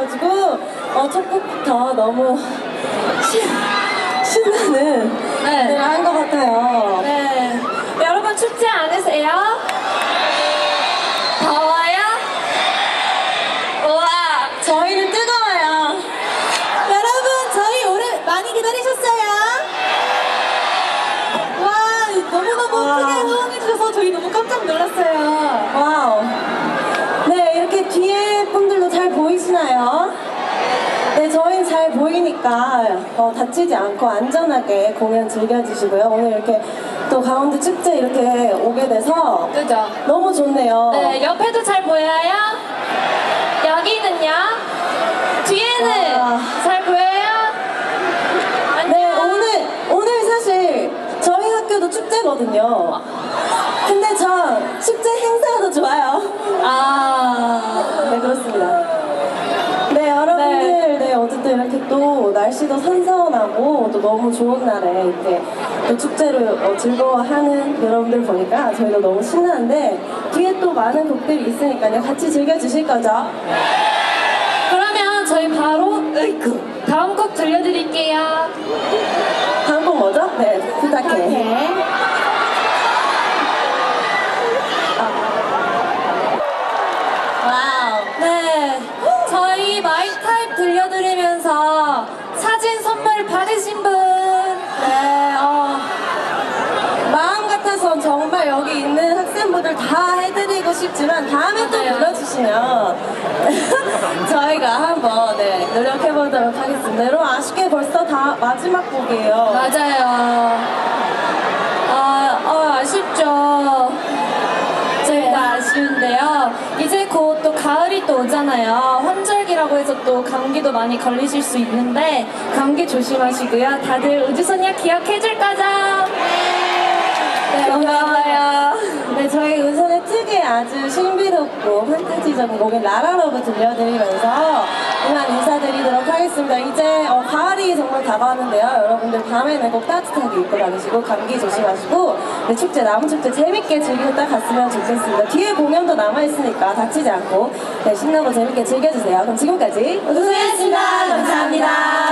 주셔가지고 어, 첫 곡부터 너무 신, 신나는 네. 노래를 한것 같아요. 네. 여러분 춥지 않으세요? 더워요? 우와. 저희는 뜨거워요. 여러분 저희 오늘 많이 기다리셨어요? 와 너무너무 와. 크게 호응해주셔서 저희 너무 깜짝 놀랐어요. 와우. 잘 보이시나요? 네, 저희는 잘 보이니까 어, 다치지 않고 안전하게 공연 즐겨주시고요. 오늘 이렇게 또 가운데 축제 이렇게 오게 돼서 그죠? 너무 좋네요. 네 옆에도 잘 보여요? 여기는요? 뒤에는 와. 잘 보여요? 안녕. 네, 오늘, 오늘 사실 저희 학교도 축제거든요. 근데 전 축제 행사가 더 좋아요. 어쨌든 이렇게 또 날씨도 선선하고 또 너무 좋은 날에 이렇게 또 축제를 어, 즐거워하는 여러분들 보니까 저희도 너무 신나는데 뒤에 또 많은 곡들이 있으니까요. 같이 즐겨주실 거죠? 그러면 저희 바로 다음 곡 들려드릴게요. 다음 곡 뭐죠? 네, 부탁해. 와우. 네, 저희 마이타입 들려드리면서 사진 선물 받으신 분, 네, 어, 마음 같아선 정말 여기 있는 학생분들 다 해드리고 싶지만 다음에 또. 불러주시면 저희가 한번 네, 노력해보도록 하겠습니다. 여러분 아쉽게 벌써 다 마지막 곡이에요. 맞아요. 아, 어, 아쉽죠. 저희가 아쉬운데요. 이제 곧 또 가을이 또 오잖아요. 환절기라고 해서 또 감기도 많이 걸리실 수 있는데 감기 조심하시고요. 다들 우주소녀 기억해줄 거죠? 네, 고마워요. 네, 저희 은선의 특유의 아주 신비롭고 판타지적인 곡인 라라러브 들려드리면서 다가왔는데요. 여러분들 밤에는 꼭 따뜻하게 입고 다니시고 감기 조심하시고 네, 축제 남은 축제 재밌게 즐겼다 갔으면 좋겠습니다. 뒤에 공연도 남아 있으니까 다치지 않고 네, 신나고 재밌게 즐겨주세요. 그럼 지금까지 우주소녀였습니다. 감사합니다.